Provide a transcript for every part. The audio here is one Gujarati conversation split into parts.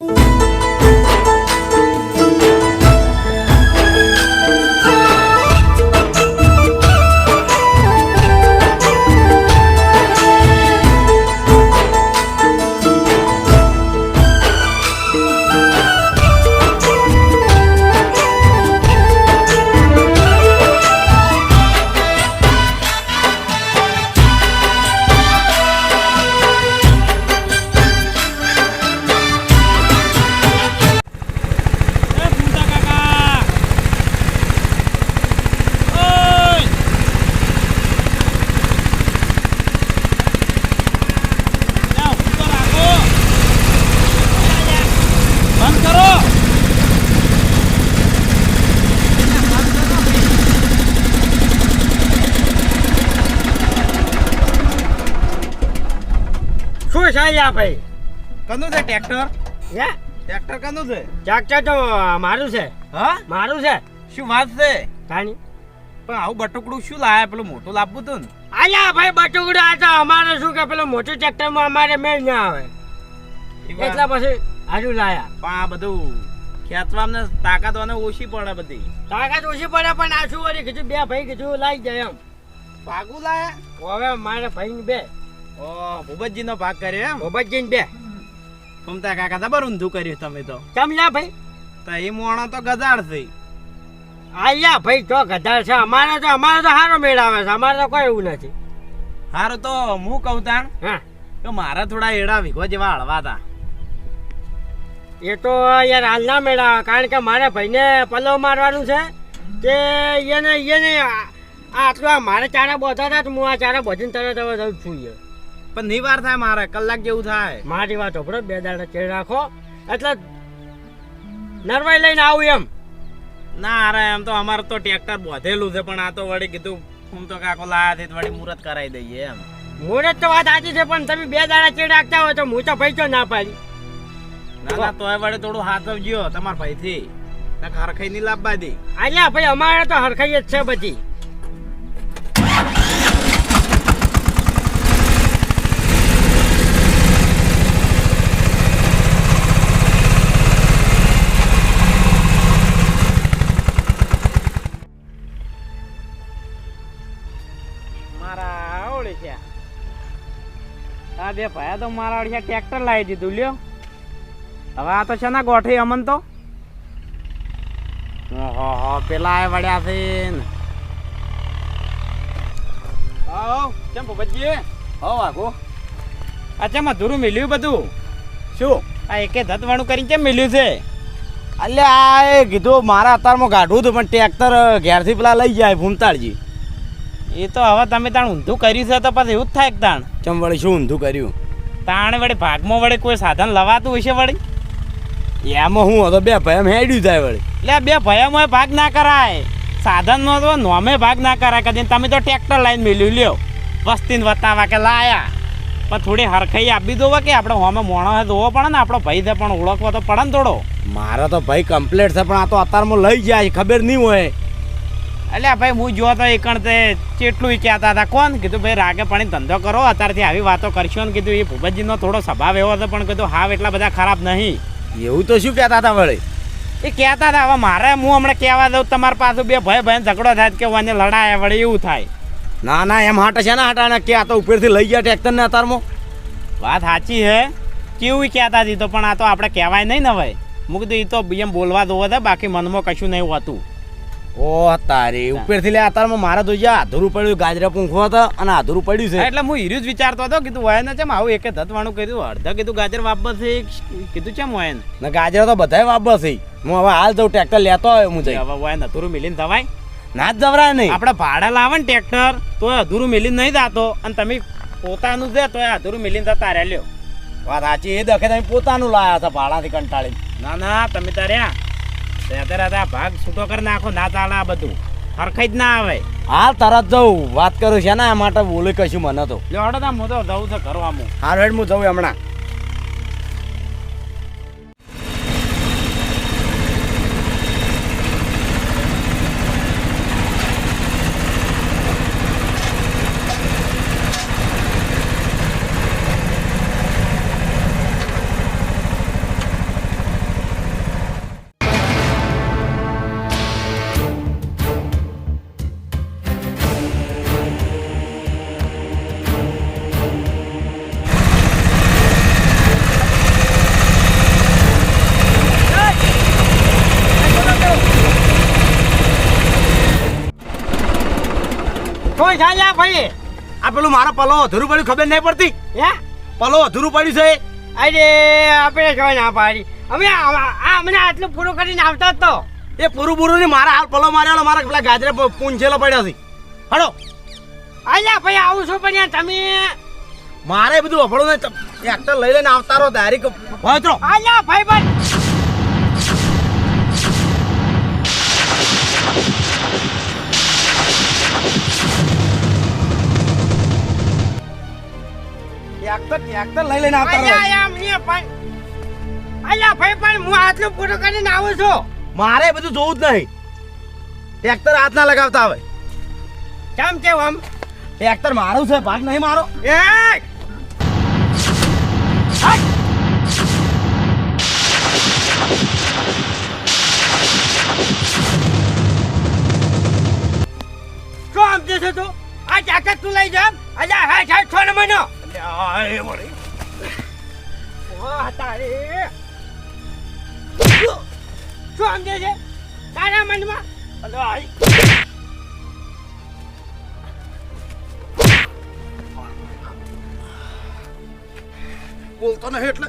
એ છે યા ભાઈ? કનું છે ટ્રેક્ટર? હે? ટ્રેક્ટર કનું છે? ટ્રેક્ટર તો મારું છે. હા? મારું છે? શું વાત છે? તાણી પણ આવું બટુકડું શું લાયા? પેલું મોટું લાવવું હતું ને? આયા ભાઈ બટુકડું આ તો અમારે શું કે પેલું મોટું ટ્રેક્ટરમાં અમારે મેળ ના આવે. એટલા પછી આજુ લાયા. પણ આ બધું ખેંચવામાં તાકાત અને ઓછી પડે બધી. તાકાત ઓછી પડે પણ આ શું વળી કીધું બે ભાઈ કીધું લાઈ જાય એમ. ભાગું લાયા? હવે મારે ભાઈ બે. ઓ ભૂપતજી નો ભાગ કર્યો એમ? ભોબતજીને બે. ફૂમતા કાકા બરું ઊંધું કર્યું તમે તો. કેમ લ્યા ભાઈ? તો એ મોણો તો ગજાડ છે. આયા ભાઈ તો ગધાર છે. અમારે તો અમારે તો સારો મેળ આવે છે. અમારે તો કોઈ એવું નથી. હારું તો હું કહું તાણ? હા. કે મારા થોડા એડા વિઘો જેવા હળવા હતા એ તો યાર હાલ ના મેળા કારણ કે મારે ભાઈને પલ્લો મારવાનું છે કે એને એને આટલું મારે ચારા બોધા હતા તો હું આ ચારા ભજન તરત હવે જઉં છું યાર. પણ નિવાર થાય મારે કલાક જેવું થાય. મારી વાત હોભળો બે દાડા ચેડ રાખો. એટલે નરવાઈ લઈને આવું એમ. ના અરે એમ તો અમારે તો ટ્રેક્ટર બોધેલું છે પણ આ તો વળી કીધું હું તો કાકો લાયા થી તો વળી મુહૂર્ત કરાવી દઈએ એમ. મુહૂર્ત તો વાત સાચી છે પણ તમે બે દાડા ચેડ રાખતા હોય તો હું તો ભાઈ તો ના પાડી? ના ના તોય વળી થોડું હાથવજો તમારા ભાઈથી. હરખાઈ નહીં લાભ દે આલ્યા ભાઈ અમારે તો હરખાઈ જ છે બધી. બે ભાયા તો મારા ઓળખ્યા ટ્રેક્ટર લાવી દીધું લ્યો. હવે આ તો છે ને ગોઠવી અમન તો. હો પેલા એ વળ્યા છે આવ કેમ ભૂપતજી? હો વાગો આ ચેમ અધૂરું મિલ્યું બધું? શું? આ એકે ધતવાણું કરીને કેમ મિલ્યું છે? અલ્યા આ એ કીધું મારા અત્યારમાં કાઢવું હતું પણ ટ્રેક્ટર ઘેરથી પેલા લઈ જાય ભૂમતાળજી. એ તો હવે તમે તાણ ઊંધું કર્યું છે તો પછી એવું જ થાય કે તાણ? ચમ વળી શું ઊંધું કર્યું? તાણે વળી ભાગમાં વળી કોઈ સાધન લવાતું હશે વળી? એમાં હું હતો બે ભયમ હેડ્યું થાય વળી. એટલે બે ભયામાં ભાગ ના કરાય. સાધનમાં તો નોમે ભાગ ના કરાય. કદી તમે તો ટ્રેક્ટર લાઈન મેલ્યું લ્યો. વસ્તીને વતાવા કે લાયા. પણ થોડી હરખાઈ આપી દો કે આપણે હોમે મોણો હે જોવો પડે ને આપણો ભાઈ છે પણ ઓળખવો તો પડે ને થોડો. મારા તો ભાઈ કમ્પ્લેટ છે પણ આ તો અત્યારમાં લઈ જાય ખબર નહીં હોય. એટલે ભાઈ હું જો તો એકણ તે ચેટલું કહેતા હતા. કોણ? કીધું ભાઈ રાગે પાણી ધંધો કરો અત્યારથી આવી વાતો કરશો. ને કીધું એ ભૂપતજીનો થોડો સ્વભાવ એવો હતો પણ કીધું હાવ એટલા બધા ખરાબ નહીં. એવું તો શું કહેતા હતા વળી? એ કહેતા હતા હવે મારે હું હમણાં કહેવા દઉં તમારા પાસે બે ભાઈ ભાઈ ઝઘડો થાય કે વાને લડાય વળી એવું થાય. ના ના એમ હાટે છે ને હાટા કે આ તો ઉપરથી લઈ ગયા ટ્રેક્ટર ને અત્યારમાં વાત સાચી છે કેવું કહેતા હતી તો પણ આ તો આપણે કહેવાય નહીં ને ભાઈ. મૂકી કીધું એ તો એમ બોલવા દો હતા બાકી મનમાં કશું નહીં હોતું. ઓ તારી ઉપરથી લે અત્યારમાં મારા તો જ્યાં આધુરું પડ્યું ગાજરા પૂંખો હતા અને આધુરું પડ્યું છે. એટલે હું હીરું જ વિચારતો હતો કીધું હોય ને ચેમ આવું એક ધતવાણું કીધું અડધા કીધું ગાજર વાપરશે છે કીધું ચેમ વાયન ને? ગાજરા તો બધાય વાપર છે. હું હવે હાલ જઉં ટ્રેક્ટર લેતો આવ્યો હું જઈ. હવે હોય ને અધૂરું મિલીને થવાય ના જ જવરાય નહીં. આપણે ભાડા લાવે ને ટ્રેક્ટર તો અધૂરું મિલીને નહીં જાતો. અને તમે પોતાનું છે તો અધૂરું મિલીને જતા રહ્યા લ્યો વાત સાચી એ દખે તમે પોતાનું લાયા હતા ભાડાથી કંટાળી ના ના તમે તાર્યા રહેતા રહેતા ભાગ છૂટો કરી નાખો ના ચાલે આ બધું. હરખાઈ જ ના આવે. હાલ તરત જઉં. વાત કરું છે ને આ માટે બોલે કશું મને તો. લ્યો હડો તા હું તો જવું છે કરવાનું હાર હેડ હું જઉં હમણાં. અલ્યા ભાઈ. આ પેલું મારો પલો અધૂરું પડ્યું ખબર નહીં પડતી? હે? પલો અધૂરું પડ્યું છે. અરે આપણે જો ના પાડી. અમે આ અમને આટલું પૂરું કરીને આવતા જ તો. એ પૂરું પૂરું નહીં મારા હાલ પલો માર્યો મારા પેલા ગાજરે પૂંછેલો પડ્યો છે. હડો. અલ્યા ભાઈ આવું છું પણ તમે? મારે બધું વફળું નહીં એક્ટર લઈ લઈને આવતા રહો તારીખ ભાઈ ભાઈ ટ્રેક્ટર ટ્રેક્ટર લઈ લઈને આવતા રહો. આમ નહીં પણ અલ્યા ભાઈ પણ હું આટલું પૂરું કરીને આવું છું. મારે બધું જોવું જ નહીં. ટ્રેક્ટર હાથ ના લગાવતા આવે કેમ કેવું આમ? ટ્રેક્ટર મારું છે ભાગ નહીં મારો. એ! શું આમ જશે તું? આ જાકેટ તું લઈ જા. અલ્યા હે છે છોડ મનો વાહ તારે શું આમ છે? તારા મનમાં? અલ્યા આઈ બોલતો નહીં એટલે.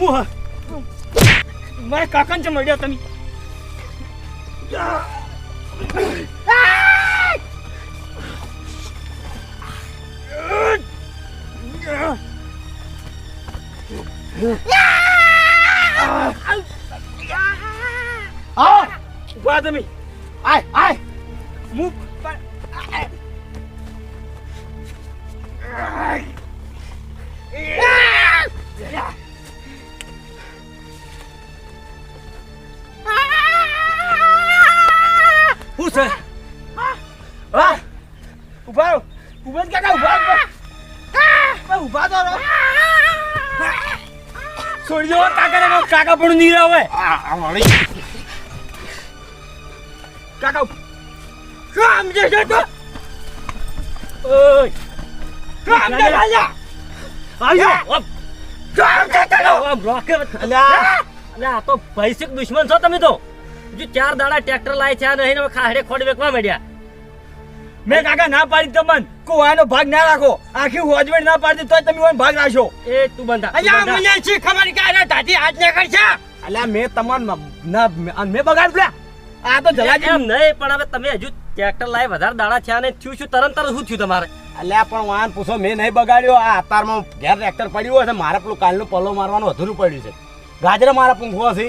હું? મારા કાકાને છે મળ્યા તમે આવો. ઊભા તમે આય આય હું શું છે. હા? ઊભા રહો. ઊભા કાકા ઊભા ઊભા. તો રહો. છોડી દો કાકા કાકા પણ નહીં રહે આ આ વળી. કાકા શું સમજે છે તું. ઓય. શું સમજે અલ્યા આવ્યો શું સમજે છે તું અલ્યા અલ્યા તો ભૈસિક દુશ્મન છો તમે તો. જો ચાર દાડા ટ્રેક્ટર લાય છે અને એને ખાડે ખોડ વેકવા મળ્યા મેં કાકા ના પાડી તમને કુવાનો ભાગ ના રાખો. આખી હોજવેડ ના પાડી તોય તમે ઓન ભાગ રાખશો. એ તું બંધા અહીંયા. મને છે ખબર કે આ દાઢી હાથ ને કરશે અલા મેં તમાર ના મેં બગાડ લ્યા આ તો જલાજી એમ નહીં પણ હવે તમે હજુ ટ્રેક્ટર લાય વધારે દાડા છે અને થયું છું તરત તરત શું થયું તમારે? અલ્યા પણ વાહન પૂછો મેં નહીં બગાડ્યો. આ અતારમાં ઘેર ટ્રેક્ટર પડ્યું હોય છે મારે પેલું કાલનું પલ્લો મારવાનું અધૂરું પડ્યું છે. ગાજરે મારા પૂંખવો છે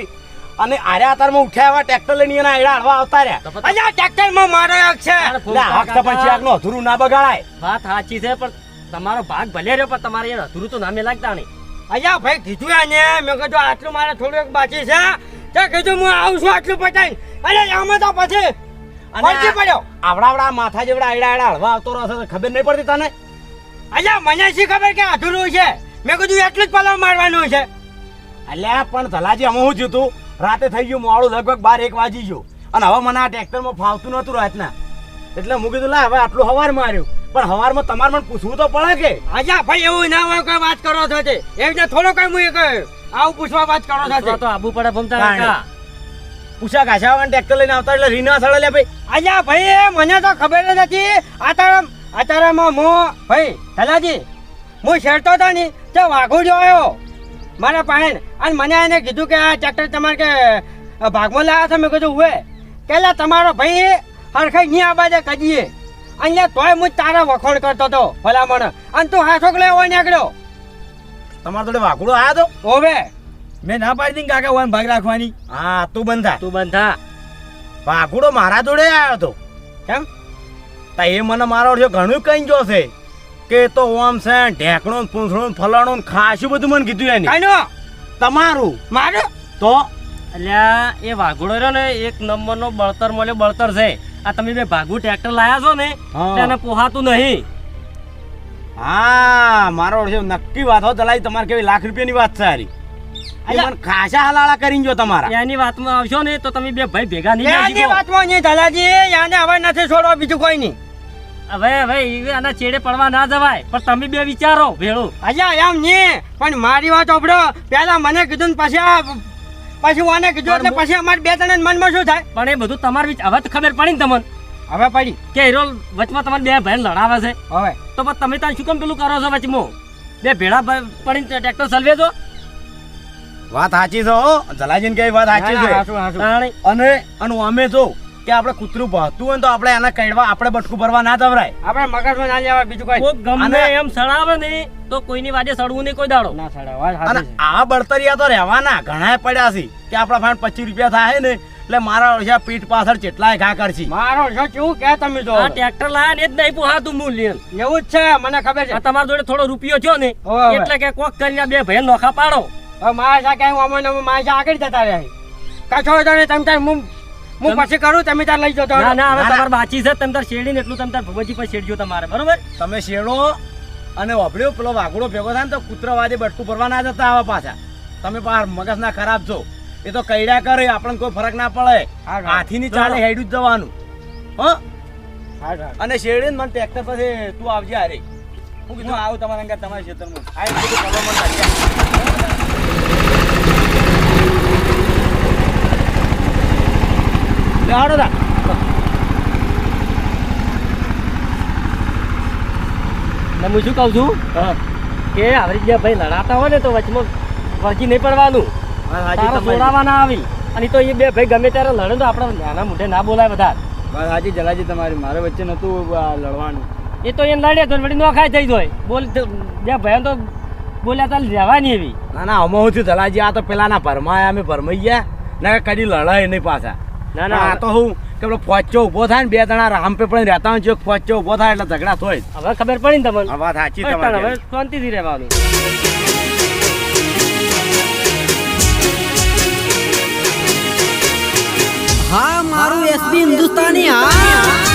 અને આરે આતારમાં ઉઠ્યા એવા ટ્રેક્ટર લઈને એના આયડા હળવા આવતા રહ્યા. અહીંયા ટ્રેક્ટરમાં મારો એક છે. હક તો પછી આગનો અધૂરું ના બગાડાય. વાત સાચી છે પણ તમારો ભાગ ભલે રહ્યો પણ તમારે યાર અધૂરું તો નામે લાગતા નહીં. અહીંયા ભાઈ કીધું આને. મેં કીધું આટલું મારે થોડું એક બાકી છે. તે કીધું હું આવું છું આટલું પટાઈ અરે આમાં તો પછી પડતી પડ્યો. આવડા આવડા માથા જેવડા આયડા આયડા હળવા આવતો રહેશે તો ખબર નહીં પડતી તને? અહીંયા મને શી ખબર કે અધૂરું છે? મેં કીધું એટલું જ પલાવ મારવાનું છે. અલ્યા પણ ધલાજી અમે શું થયું તું? રાતે થઈ ગયું મોડું લગભગ બાર એક વાગી ગયું. અને હવે મને આ ટ્રેક્ટરમાં ફાવતું નતું રાતના. એટલે હું કીધું લા હવે આટલું હવાર માર્યું. પણ હવારમાં તમારે મને પૂછવું તો પડે કે? આજા ભાઈ એવું ના હોય કોઈ વાત કરો છો તે. રીતે થોડો કઈ હું કહ્યું આવું પૂછવા વાત કરો છો તો. આબુ પડે ભમતા પૂછા ઘાસા ટ્રેક્ટર લઈને આવતા એટલે રીના સડે લે ભાઈ. આજા ભાઈ મને તો ખબર નથી. આ તારામાં મો ભાઈ ધલાજી હું શેરતો હતો ને તે વાઘો જો આવ્યો. મારા પાસે અને મને એને કીધું કે આ ટ્રેક્ટર તમારે કે ભાગમાં લાવ્યા છો? મેં કીધું હુએ કેલા તમારો ભાઈ હરખાઈ નહીં બાજે કદીએ. અહીંયા તોય હું તારા વખોણ કરતો હતો ભલામણ. અને તું હાથોક લેવો નીકળ્યો. તમારા જોડે વાઘોડો આવ્યો તો? ઓવે. મેં ના પાડી દીધી કાકા હોય ભાગ રાખવાની. હા તું બંધ થા. તું બંધ થા. વાઘોડો મારા જોડે આવ્યો તો. કેમ? તા એ મને મારો ઘણું કઈ છે. કે તો ઓમ છે ઢેકણો પૂંછડો ફલાણો ખાસું બધું મને કીધું એને. કાનો તમારું. મારું? તો? અલ્યા એ વાઘોડો રહ્યો ને એક નંબરનો બળતર મળ્યો બળતર છે. આ તમે બે ભાગુ ટ્રેક્ટર લાયા છો ને. તેને પોહાતું નહીં. હા મારો ઓળખે નક્કી વાત હો દલાઈ તમારે કેવી લાખ રૂપિયાની વાત છે હારી. ખાસા હલાળા કરીને જો તમારા. એની વાતમાં આવશો ને તો તમે બે ભાઈ ભેગા નહીં વાતમાં નહીં ધલાજી આને હવે નથી છોડવા બીજું કોઈ નહીં. હવે હવે આના છેડે પડવા ના જવાય. પણ તમે બે વિચારો ભેળું અલ્યા એમ નહીં. પણ મારી વાત ઓપડો પેલા મને કીધું પછી આ પછી મને કીધું એટલે પછી અમારે બે જણા મનમાં શું થાય? પણ એ બધું તમારે હવે તો ખબર પડી ને તમને. હવે પડી. કે હીરો વચમાં તમારે બે ભાઈ લડાવે છે. હવે. તો પછી તમે ત્યાં શું કેમ પેલું કરો છો વચમાં? બે ભેળા પડી પડીને ટ્રેક્ટર ચલવે છો? વાત સાચી છે જલાજીન જલાજીને કઈ વાત સાચી છે. હાચું, હાચું. તાણે. અને અને અમે જો કે આપણે કૂતરું ભાતું હોય તો આપણે એના કડવા આપણે બટકું ભરવા ના દવરાય. આપણે મગજમાં ના લેવા બીજું કોઈ. ગમે એમ સડાવે ને તો કોઈની વાડે સડવું નહીં કોઈ દાડો. ના સાડા અને આ બળતરિયા તો રહેવાના ઘણા પડ્યા છે કે આપણા ફાઈન પચીસ રૂપિયા થાય ને એટલે મારા ઓછા પીઠ પાછળ કેટલાય ઘા કરશી. મારો જો કેવું કે તમે જો આ ટ્રેક્ટર લાયા ને જ નહીં પોહાતું મૂલ્ય એવું જ છે મને ખબર છે. આ તમારા જોડે થોડો રૂપિયો છો ને. એટલે કે કોક કરીને બે ભાઈ નોખા પાડો. હવે મારા સા ક્યાંય અમને અમે મારા આગળ જતા રહ્યા કશો તો નહીં તમે હું હું પછી કરું? તમે તાર લઈ જતો ના ના હવે. તમારે બાચી છે તમે તાર શેરડી ને એટલું તમે તાર ભગવતી પર શેરજો તમારે બરોબર? તમે શેડો અને વાપર્યો પેલો વાઘડો ભેગો થાય ને તો કૂતરાવાદે બટકું ભરવા ના જતા આવા પાછા. તમે પાર મગજ ના ખરાબ છો. એ તો કઈડા કરે આપણને કોઈ ફરક ના પડે. હાથી ની હાથીની ચાલે હેડું જ જવાનું. હ. અને શેરડી મને ટ્રેક્ટર પછી તું આવજે હારે. હું કીધું આવું તમારા તમારા ખેતરમાં આ મને લે હાડો તા. ને હું શું કહું છું? કે આવી રીતે ભાઈ લડાતા હોય ને તો વચમાં વળગી નહીં પડવાનું. જોડાવા ના આવી. અને તો એ બે ભાઈ ગમે ત્યારે લડે તો આપણે નાના મોઢે ના બોલાય બધા હાજી જલાજી તમારી મારે વચ્ચે નતું લડવાનું. એ તો એને લડે તો વળી નોખાય થઈ જાય. બોલ બે ભાઈ તો બોલ્યા તા રહેવાની એવી. ના ના અમે હું છું જલાજી આ તો પેલાના ભરમાયા અમે ભરમાઈ ગયા. ના કદી લડાય નહીં પાછા. ના ના આ તો હું કે પેલો ફોચો ઊભો થાય ને બે જણા રામ પે પણ રહેતા હોય જો ફોચો ઊભો થાય એટલે ઝઘડા થોય હવે ખબર પડી ને તમને? વાત સાચી હવે તમારી શાંતિથી રહેવાનું. હા મારું એસબી હિન્દુસ્તાની હા.